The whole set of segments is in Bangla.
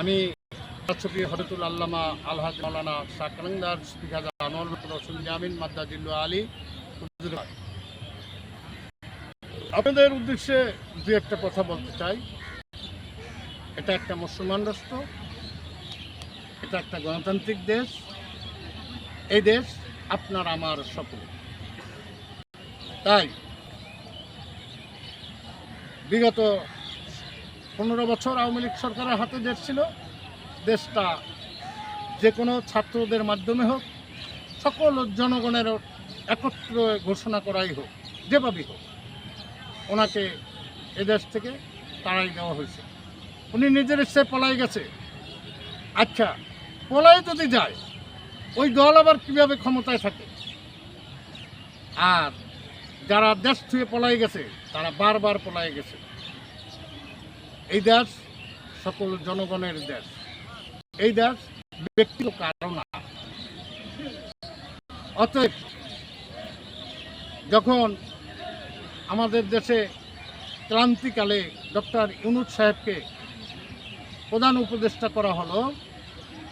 আমি হরতুল আল্লামা আলহাজ মৌলানা শাহ কালান্দার স্পিকাজা মাদ্দাজিল্লু আলী আপনাদের উদ্দেশ্যে দু একটা কথা বলতে চাই। এটা একটা মুসলমান রাষ্ট্র, এটা একটা গণতান্ত্রিক দেশ। এই দেশ আপনার, আমার সকল তাই বিগত পনেরো বছর আওয়ামী লীগ সরকারের হাতে দেশ ছিল। দেশটা যে কোনো ছাত্রদের মাধ্যমে হোক, সকল জনগণের একত্র ঘোষণা করাই হোক, যেভাবেই হোক, ওনাকে এদেশ থেকে তাড়াই দেওয়া হয়েছে। উনি নিজের ইচ্ছে পলাই গেছে। আচ্ছা পলাই যদি যায়, ওই দল আবার কীভাবে ক্ষমতায় থাকে? আর যারা দেশ থুয়ে পলাই গেছে, তারা বারবার পলাই গেছে। এই দেশ সকল জনগণের দেশ। এই দেশ ব্যক্তিগত কারণ অতএব যখন আমাদের দেশে ক্রান্তিকালে ডক্টর ইউনুস সাহেবকে প্রধান উপদেষ্টা করা হলো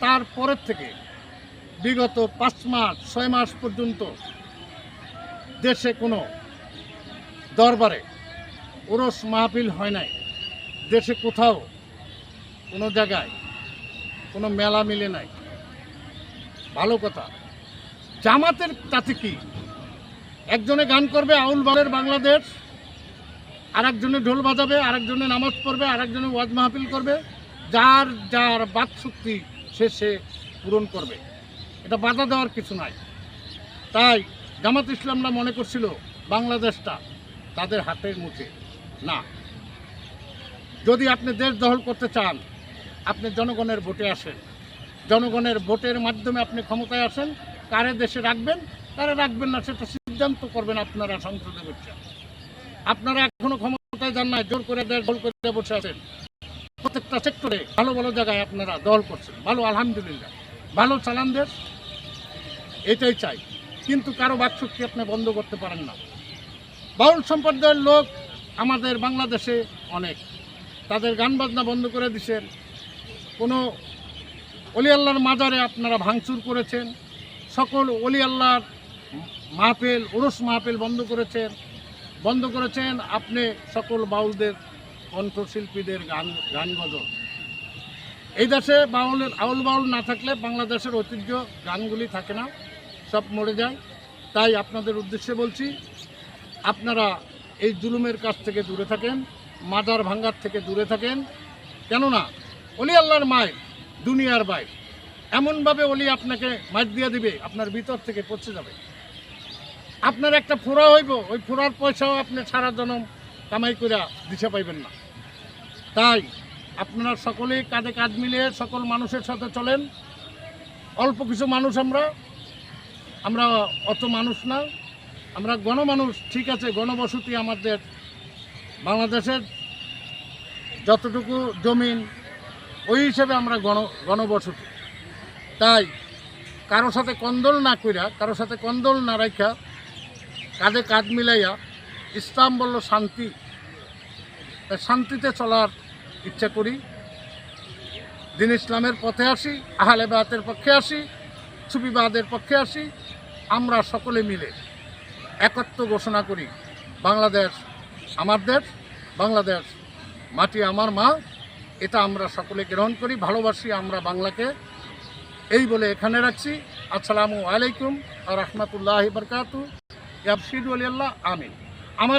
তারপরের থেকে বিগত পাঁচ মাস, ছয় মাস পর্যন্ত দেশে কোনো দরবারে ওরস মাহফিল হয় নাই। দেশে কোথাও কোনো জায়গায় কোনো মেলা মিলে নাই। ভালো কথা। জামাতের তাতে কি? একজনে গান করবে, আউল বালের বাংলাদেশ আর একজনে ঢোল বাজাবে, আরেকজনে নামাজ পড়বে, আরেকজনে ওয়াজ মাহফিল করবে। যার যার বাক শক্তি সে সে পূরণ করবে। এটা বাধা দেওয়ার কিছু নাই। তাই জামাত ইসলামরা মনে করছিল, বাংলাদেশটা তাদের হাতের মুখে না। যদি আপনি দেশ দখল করতে চান, আপনি জনগণের ভোটে আসেন। জনগণের ভোটের মাধ্যমে আপনি ক্ষমতায় আসেন, কারে দেশে রাখবেন, কারে রাখবেন না সেটা সিদ্ধান্ত করবেন আপনারা সংসদে বসে। আপনারা এখনও ক্ষমতায় যান না জোর করে দেশ দল করে বসে আছেন। প্রত্যেকটা সেক্টরে ভালো ভালো জায়গায় আপনারা দল করছেন। ভালো আলহামদুলিল্লাহ। ভালো চালান দেশ, এটাই চাই। কিন্তু কারও বাকশক্তি আপনি বন্ধ করতে পারেন না। বাউল সম্প্রদায়ের লোক আমাদের বাংলাদেশে অনেক। তাদের গান বাজনা বন্ধ করে দিছেন। কোনো অলি আল্লাহর মাজারে আপনারা ভাঙচুর করেছেন। সকল অলি আল্লাহর মাহফিল, ওরস মাহফিল বন্ধ করেছেন। বন্ধ করেছেন আপনি সকল বাউলদের কণ্ঠশিল্পীদের গান গান গজল। এই দেশে বাউলের, আউল বাউল না থাকলে বাংলাদেশের ঐতিহ্য গানগুলি থাকে না, সব মরে যায়। তাই আপনাদের উদ্দেশ্যে বলছি, আপনারা এই জুলুমের কাছ থেকে দূরে থাকেন। মাজার ভাঙ্গার থেকে দূরে থাকেন। কেননা, অলি আল্লাহর মায় দুনিয়ার বাই। এমনভাবে অলি আপনাকে মাছ দিয়ে দিবে, আপনার ভিতর থেকে পচে যাবে। আপনার একটা ফোড়া হইব, ওই ফোড়ার পয়সাও আপনি সারা জনম কামাই করে দিশে পাইবেন না। তাই আপনারা সকলেই কাঁধে কাঁধ মিলিয়ে সকল মানুষের সাথে চলেন। অল্প কিছু মানুষ আমরা। আমরা অত মানুষ না। আমরা গণমানুষ, ঠিক আছে, গণবসতি আমাদের বাংলাদেশের যতটুকু জমিন, ওই হিসেবে আমরা গণ, গণবসতি। তাই কারও সাথে কন্দল না কইরা, কারও সাথে কন্দল না রাখা কাঁধে কাঁধ মিলাইয়া ইসলাম বলল শান্তি। শান্তিতে চলার ইচ্ছা করি। দিন ইসলামের পথে আসি, আহলে বাতের পক্ষে আসি সুবিবাদের পক্ষে আসি, আমরা সকলে মিলে একত্র ঘোষণা করি, বাংলাদেশ আমার দেশ বাংলাদেশ, মাটি আমার মা, এটা আমরা সকলে গ্রহণ করি, ভালোবাসি আমরা বাংলাকে। এই বলে এখানে রাখছি। আসসালামু আলাইকুম আর রহমতুল্লাহ বরকাতু। আলিয়াল্লাহ, আমিন।